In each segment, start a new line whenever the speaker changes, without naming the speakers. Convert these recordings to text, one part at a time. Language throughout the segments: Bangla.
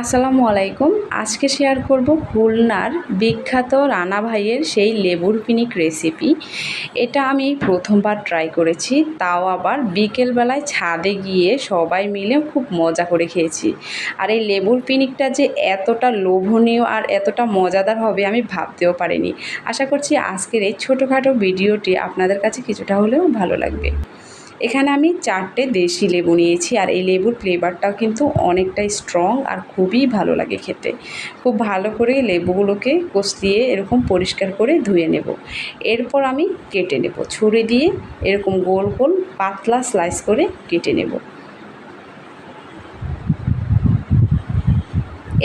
আসসালামু আলাইকুম। আজকে শেয়ার করব খুলনার বিখ্যাত রানা ভাইয়ের সেই লেবুর পিনিক রেসিপি এটা আমি প্রথমবার ট্রাই করেছি, তাও আবার বিকেলবেলায় ছাদে গিয়ে সবাই মিলে খুব মজা করে খেয়েছি। আর এই লেবুর পিনিকটা যে এতটা লোভনীয় আর এতটা মজাদার হবে আমি ভাবতেও পারিনি। আশা করছি আজকের এই ছোটোখাটো ভিডিওটি আপনাদের কাছে কিছুটা হলেও ভালো লাগবে। এখানে আমি চারটে দেশি লেবু নিয়েছি আর এই লেবুর ফ্লেভারটাও কিন্তু অনেকটাই স্ট্রং আর খুবই ভালো লাগে খেতে। খুব ভালো করে লেবুগুলোকে কষিয়ে এরকম পরিষ্কার করে ধুয়ে নেব। এরপর আমি কেটে নেব, ছুরি দিয়ে এরকম গোল গোল পাতলা স্লাইস করে কেটে নেব।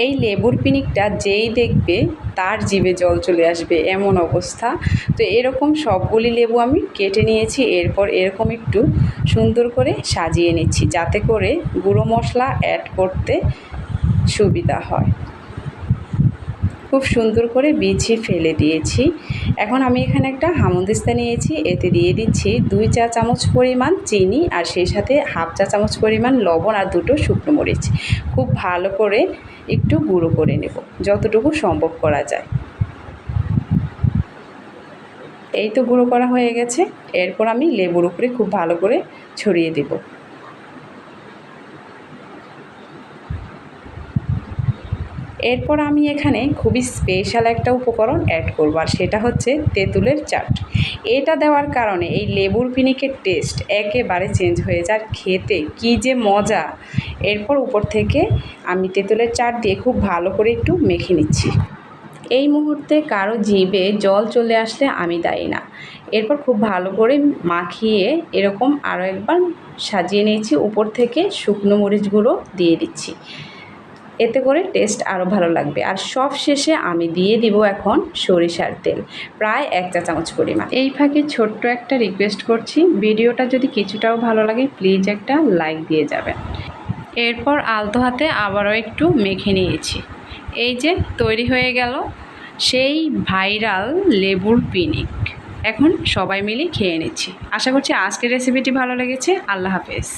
এই লেবুর পিনিকটা যেই দেখবে তার জিভে জল চলে আসবে, এমন অবস্থা। তো এরকম সবগুলি লেবু আমি কেটে নিয়েছি, এরপর এরকম একটু সুন্দর করে সাজিয়ে নিচ্ছি, যাতে করে গুঁড়ো মশলা অ্যাড করতে সুবিধা হয়। খুব সুন্দর করে বিছিয়ে ফেলে দিয়েছি। এখন আমি এখানে একটা হামদিস্তা নিয়েছি, এতে দিয়ে দিচ্ছি দুই চা চামচ পরিমাণ চিনি আর সেই সাথে হাফ চা চামচ পরিমাণ লবণ আর দুটো শুকনো মরিচ। খুব ভালো করে একটু গুঁড়ো করে নেব, যতটুকু সম্ভব করা যায়। এই তো গুঁড়ো করা হয়ে গেছে, এরপর আমি লেবুর উপরে খুব ভালো করে ছড়িয়ে দেবো। এরপর আমি এখানে খুবই স্পেশাল একটা উপকরণ অ্যাড করব, আর সেটা হচ্ছে তেঁতুলের চাট। এটা দেওয়ার কারণে এই লেবুর পিনিকের টেস্ট একেবারে চেঞ্জ হয়ে যায় খেতে কি যে মজা! এরপর উপর থেকে আমি তেঁতুলের চাট দিয়ে খুব ভালো করে একটু মেখে নিচ্ছি। এই মুহূর্তে কারও জিভে জল চলে আসলে আমি দায়ী না। এরপর খুব ভালো করে মাখিয়ে এরকম আরও একবার সাজিয়ে নিয়েছি, উপর থেকে শুকনো মরিচগুলো দিয়ে দিচ্ছি। এতে করে টেস্ট আরও ভালো লাগবে। আর সব শেষে আমি দিয়ে দিব এখন সরিষার তেল, প্রায় এক চা চামচ পরিমাণ। এই ফাঁকে ছোট্ট একটা রিকোয়েস্ট করছি, ভিডিওটা যদি কিছুটাও ভালো লাগে প্লিজ একটা লাইক দিয়ে যাবেন। এরপর আলতো হাতে আবারও একটু মেখে নিয়েছি। এই যে তৈরি হয়ে গেল সেই ভাইরাল লেবুর পিনিক। এখন সবাই মিলে খেয়ে নিচ্ছি। আশা করছি আজকের রেসিপিটি ভালো লেগেছে। আল্লাহ হাফেজ।